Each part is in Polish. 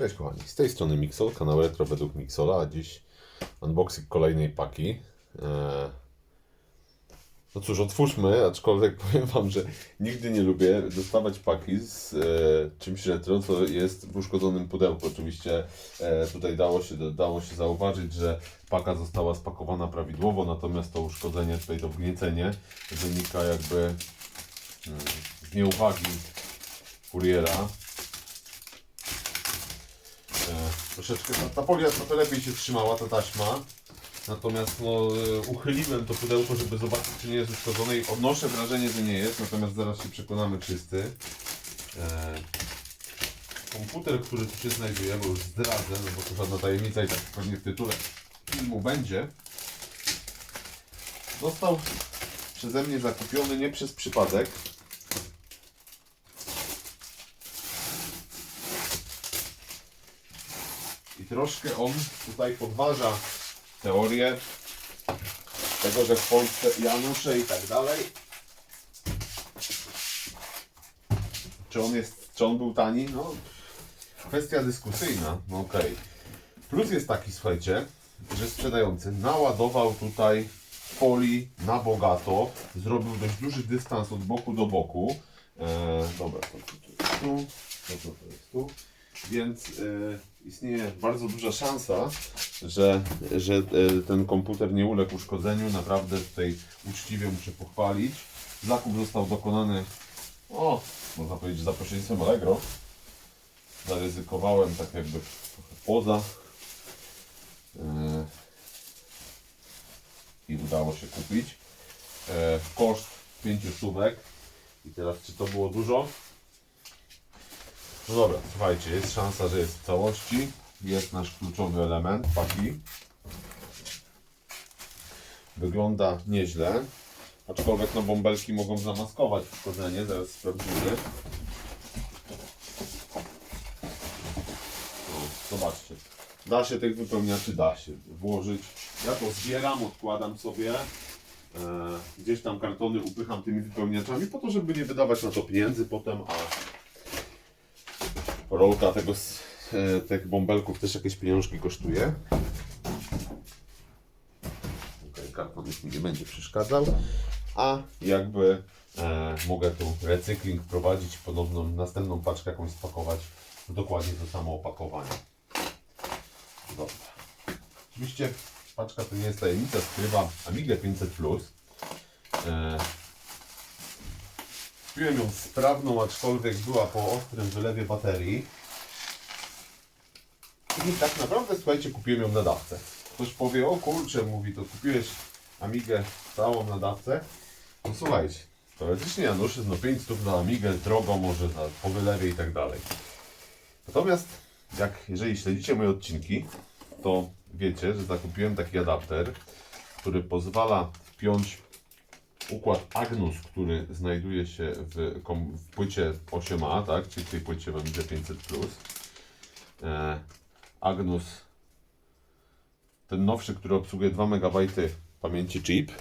Cześć kochani, z tej strony Mixol, kanał Retro według Mixola, a dziś unboxing kolejnej paki. Eee, No cóż, otwórzmy, aczkolwiek powiem Wam, że nigdy nie lubię dostawać paki z e, czymś retro, co jest w uszkodzonym pudełku. Oczywiście e, tutaj dało się, dało się zauważyć, że paka została spakowana prawidłowo, natomiast to uszkodzenie, tutaj to wgniecenie wynika jakby mm, z nieuwagi kuriera. E, troszeczkę ta, ta folia trochę lepiej się trzymała, ta taśma. Natomiast no, e, uchyliłem to pudełko, żeby zobaczyć, czy nie jest uszkodzone i odnoszę wrażenie, że nie jest, natomiast zaraz się przekonamy, czysty. E, komputer, który tu się znajduje, bo już zdradzę, no bo to żadna tajemnica i tak pewnie w tytule filmu będzie, został przeze mnie zakupiony nie przez przypadek. Troszkę on tutaj podważa teorię tego, że w Polsce Janusze i tak dalej. Czy on jest, czy on był tani? No, kwestia dyskusyjna, no okej. Plus jest taki, słuchajcie, że sprzedający naładował tutaj folii na bogato, zrobił dość duży dystans od boku do boku. E, dobra, to, jest tu, to, to, to jest tu. Więc e, istnieje bardzo duża szansa, że, że e, ten komputer nie uległ uszkodzeniu. Naprawdę tutaj uczciwie muszę pochwalić. Zakup został dokonany, o, można powiedzieć, za pośrednictwem Allegro. Zaryzykowałem tak jakby poza. E, I udało się kupić. E, koszt 5 stówek. I teraz czy to było dużo? No dobra, słuchajcie, jest szansa, że jest w całości. Jest nasz kluczowy element, paki. Wygląda nieźle. Aczkolwiek no bąbelki mogą zamaskować uszkodzenie, zaraz sprawdzimy. Zobaczcie. Da się tych wypełniaczy, da się włożyć. Ja to zbieram, odkładam sobie. E, gdzieś tam kartony upycham tymi wypełniaczami po to, żeby nie wydawać na to pieniędzy potem, a rolka tego, e, tych bąbelków też jakieś pieniążki kosztuje. Okay, karton już mi nie będzie przeszkadzał. A jakby e, mogę tu recykling prowadzić, ponowną, następną paczkę jakąś spakować w dokładnie to samo opakowanie. Dobra. Oczywiście paczka to nie jest tajemnica, skrywa Amigę 500 Plus. E, Kupiłem ją sprawną, aczkolwiek była po ostrym wylewie baterii. I tak naprawdę, słuchajcie, kupiłem ją na dawce. Ktoś powie, o kurczę, mówi, to kupiłeś Amigę całą na dawce. No słuchajcie, teoretycznie Janusz, no 5 stów na Amigę, drogo może na, po wylewie i tak dalej. Natomiast, jak jeżeli śledzicie moje odcinki, to wiecie, że zakupiłem taki adapter, który pozwala wpiąć układ Agnus, który znajduje się w, w płycie 8A, tak? czyli w tej płycie mam 500. E, Agnus, ten nowszy, który obsługuje 2 MB pamięci chip,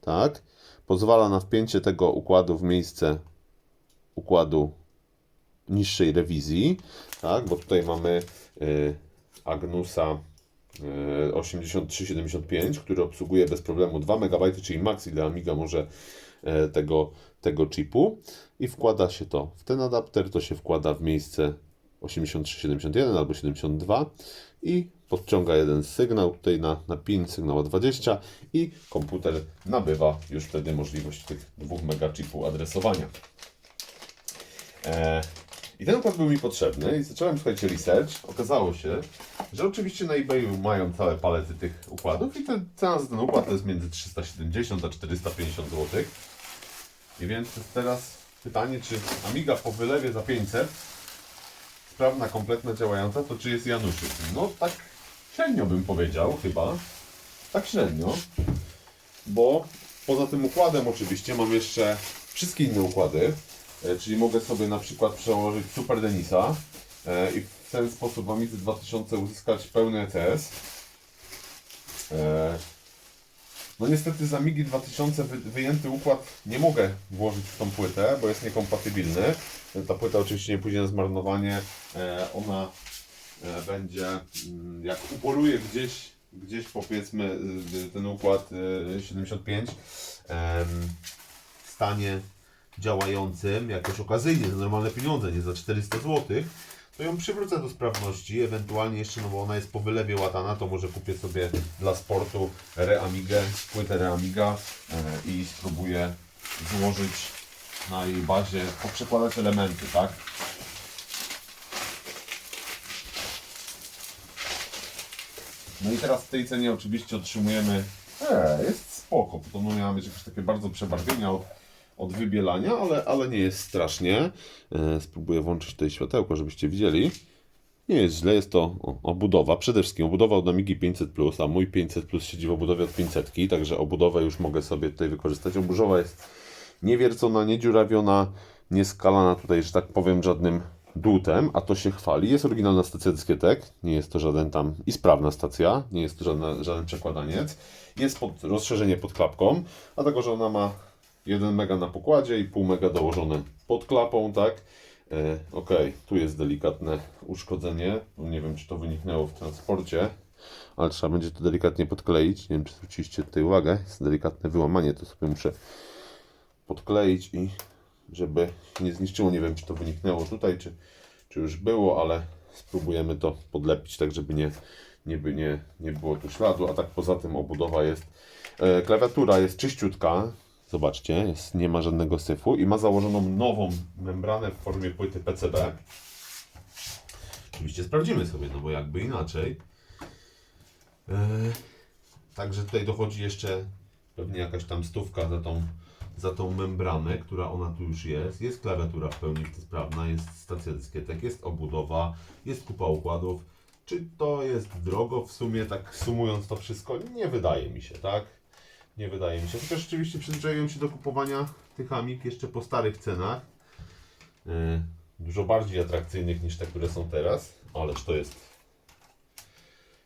tak? pozwala na wpięcie tego układu w miejsce układu niższej rewizji, tak? bo tutaj mamy y, Agnusa 8375, który obsługuje bez problemu 2 MB, czyli max ile Amiga może e, tego, tego chipu i wkłada się to w ten adapter, to się wkłada w miejsce 8371 albo 72 i podciąga jeden sygnał tutaj na, na pin sygnała 20 i komputer nabywa już wtedy możliwość tych 2 mega chipu adresowania. E, I ten układ był mi potrzebny i zacząłem, słuchajcie, research. Okazało się, że oczywiście na eBayu mają całe palety tych układów i te, cena za ten układ to jest między 370 a 450 zł. I więc teraz pytanie, czy Amiga po wylewie za 500 sprawna, kompletna, działająca, to czy jest Januszyk? No tak średnio bym powiedział chyba. Tak średnio. Bo poza tym układem oczywiście mam jeszcze wszystkie inne układy. E, Czyli mogę sobie na przykład przełożyć Super Denisa e, i w ten sposób w Amidze 2000 uzyskać pełny ECS. E, No niestety z Amigi 2000 wy- wyjęty układ nie mogę włożyć w tą płytę, bo jest niekompatybilny. Ta płyta oczywiście nie pójdzie na zmarnowanie. Ona będzie, mm, jak upoluje gdzieś, gdzieś powiedzmy y, ten układ y, 75 em, w stanie działającym jakoś okazyjnie za normalne pieniądze, nie za 400 zł, to ją przywrócę do sprawności, ewentualnie jeszcze, no bo ona jest po wylewie łatana, to może kupię sobie dla sportu Reamigę, płytę Reamiga e, i spróbuję złożyć na jej bazie, poprzekładać elementy, tak? No i teraz w tej cenie oczywiście otrzymujemy, e, jest spoko, bo to miała mieć jakieś takie bardzo przebarwienia od, od wybielania, ale, ale nie jest strasznie. E, spróbuję włączyć tutaj światełko, żebyście widzieli. Nie jest źle, jest to obudowa. Przede wszystkim obudowa od Amigi 500, a mój 500 siedzi w obudowie od 500, także obudowę już mogę sobie tutaj wykorzystać. Obudowa jest niewiercona, niedziurawiona, nieskalana tutaj, że tak powiem, żadnym dłutem, a to się chwali. Jest oryginalna stacja dyskietek, nie jest to żaden tam i sprawna stacja, nie jest to żadna, żaden przekładaniec. Jest pod, rozszerzenie pod klapką, a tego, że ona ma 1 mega na pokładzie i pół mega dołożone pod klapą, tak? E, ok, tu jest delikatne uszkodzenie. No Nie wiem, czy to wyniknęło w transporcie, ale trzeba będzie to delikatnie podkleić. Nie wiem, czy zwróciliście tutaj uwagę. Jest delikatne wyłamanie, to sobie muszę podkleić i żeby nie zniszczyło. Nie wiem, czy to wyniknęło tutaj, czy, czy już było, ale spróbujemy to podlepić, tak żeby nie, nie, nie, nie było tu śladu. A tak poza tym obudowa jest. E, klawiatura jest czyściutka. Zobaczcie, jest, nie ma żadnego syfu i ma założoną nową membranę w formie płyty PCB. Oczywiście sprawdzimy sobie, no bo jakby inaczej. E, Także tutaj dochodzi jeszcze pewnie jakaś tam stówka za tą, za tą membranę, która ona tu już jest. Jest klawiatura w pełni sprawna, jest stacja dyskietek, jest obudowa, jest kupa układów. Czy to jest drogo w sumie, tak sumując to wszystko? Nie wydaje mi się, tak? Nie wydaje mi się. Chociaż rzeczywiście przyzwyczaiłem się do kupowania tych Amig jeszcze po starych cenach. Yy, dużo bardziej atrakcyjnych niż te, które są teraz. Ależ to jest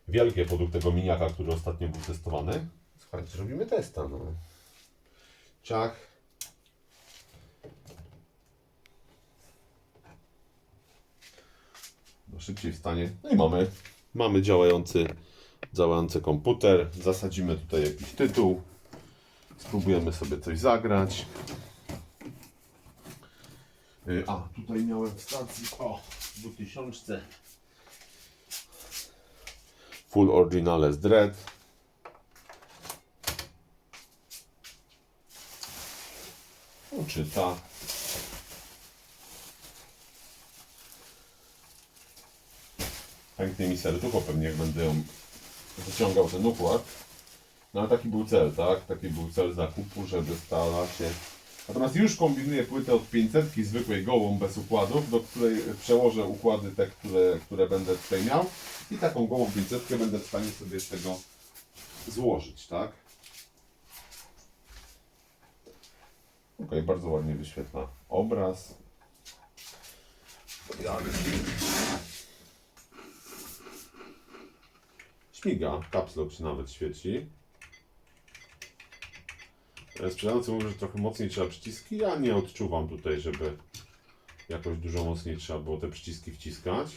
wielkie podług tego miniaka, który ostatnio był testowany. Słuchajcie, robimy testa, no. Ciach. No, szybciej wstanie. No i mamy. Mamy działający, działający komputer. Zasadzimy tutaj jakiś tytuł. Spróbujemy sobie coś zagrać. Y, A, tutaj miałem w stacji, o, w 2000 Full Originales Dread. Czyta. Pięknie mi serducho pewnie jak będę ją wyciągał ten układ. No ale taki był cel, tak? Taki był cel zakupu, żeby stała się... Natomiast już kombinuję płytę od 500 zwykłej gołą bez układów, do której przełożę układy te, które, które będę tutaj miał i taką gołą 500 będę w stanie sobie z tego złożyć, tak? Ok, bardzo ładnie wyświetla obraz. Śmiga, kapslok się nawet świeci. Sprzedający mówi, że trochę mocniej trzeba przyciski. Ja nie odczuwam tutaj, żeby jakoś dużo mocniej trzeba było te przyciski wciskać.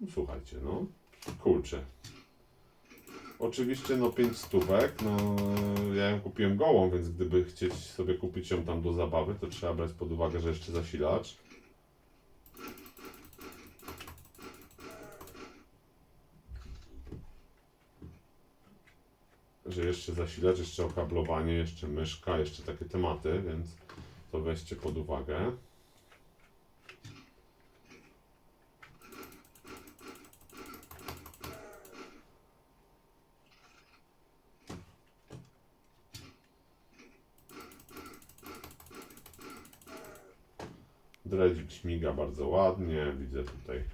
No, Słuchajcie, no. Kurczę. Oczywiście, no 5 stówek, no ja ją kupiłem gołą, więc gdyby chcieć sobie kupić ją tam do zabawy, to trzeba brać pod uwagę, że jeszcze zasilacz. Że jeszcze zasilacz, jeszcze okablowanie, jeszcze myszka, jeszcze takie tematy, więc to weźcie pod uwagę. Dredzik śmiga bardzo ładnie, widzę tutaj.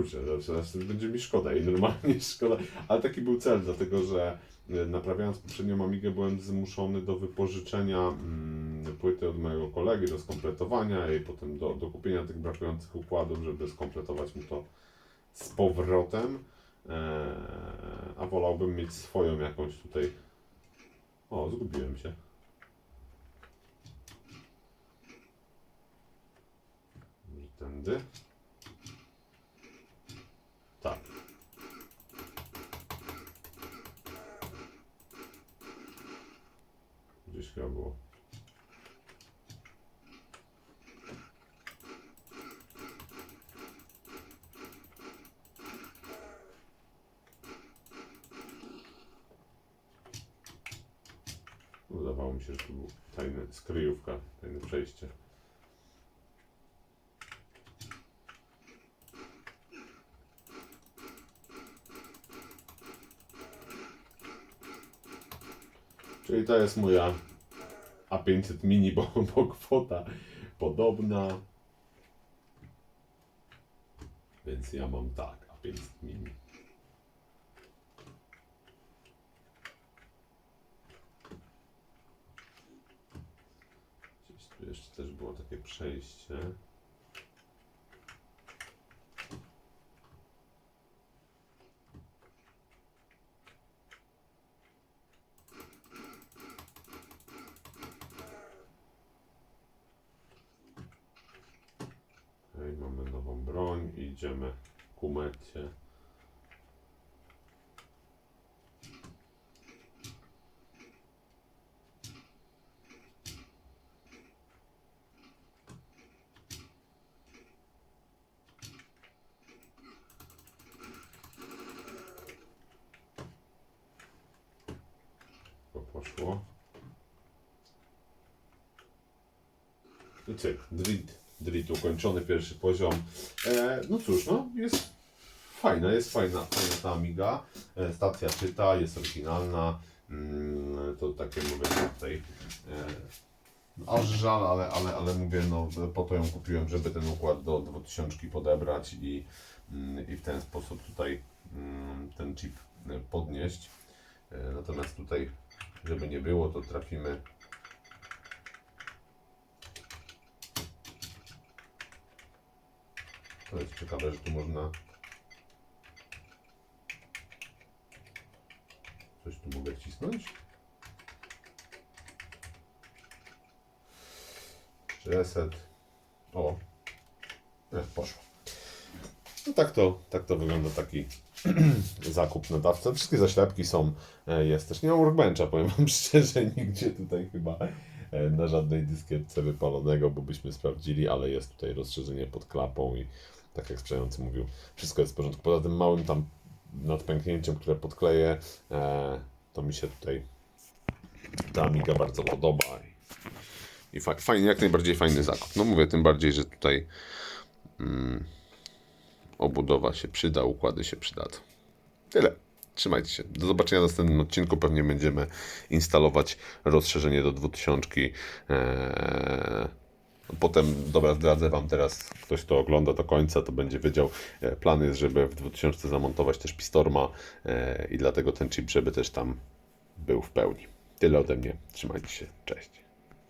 kurczę, że będzie mi szkoda i normalnie szkoda. Ale taki był cel, dlatego że y, naprawiając poprzednią Amigę byłem zmuszony do wypożyczenia mm, płyty od mojego kolegi, do skompletowania i potem do, do kupienia tych brakujących układów, żeby skompletować mu to z powrotem. Eee, a wolałbym mieć swoją jakąś tutaj... O, zgubiłem się. Tędy. Chyba było. Wydawało mi się, że to był tajny skryjówka, tajne przejście. Czyli to jest moja A500 mini, bo, bo kwota podobna. Więc ja mam tak, A500 mini. Gdzieś tu jeszcze też było takie przejście. Okej, mamy nową broń i idziemy ku mecie. To poszło. I cyk, drit, drit ukończony, pierwszy poziom. E, no cóż, no jest fajna, jest fajna, fajna ta Amiga. E, stacja czyta, jest oryginalna. Mm, to takie mówię tutaj. E, aż żal, ale, ale, ale mówię, no po to ją kupiłem, żeby ten układ do 2000 podebrać i, mm, i w ten sposób tutaj mm, ten chip podnieść. E, natomiast tutaj, żeby nie było, to trafimy To jest ciekawe, że tu można. Coś tu mogę wcisnąć? Reset. O. Jest, poszło. No tak to, tak to wygląda taki zakup nadawca. Wszystkie zaślepki są, e, jest też. Nie mam workbencha, powiem wam szczerze, nigdzie tutaj chyba e, na żadnej dyskietce wypalonego, bo byśmy sprawdzili, ale jest tutaj rozszerzenie pod klapą i tak jak sprzedający mówił, wszystko jest w porządku. Poza tym małym tam nadpęknięciem, które podkleję, e, to mi się tutaj ta Amiga bardzo podoba. I, i fa- fajnie, jak najbardziej fajny zakup. No mówię, tym bardziej, że tutaj mm, obudowa się przyda, układy się przydadzą. Tyle. Trzymajcie się. Do zobaczenia w następnym odcinku. Pewnie będziemy instalować rozszerzenie do 2000. Eee, potem, dobra, zdradzę Wam teraz, ktoś to ogląda do końca, to będzie wiedział. E, plan jest, żeby w 2000 zamontować też Pistorma e, i dlatego ten chip, żeby też tam był w pełni. Tyle ode mnie. Trzymajcie się. Cześć.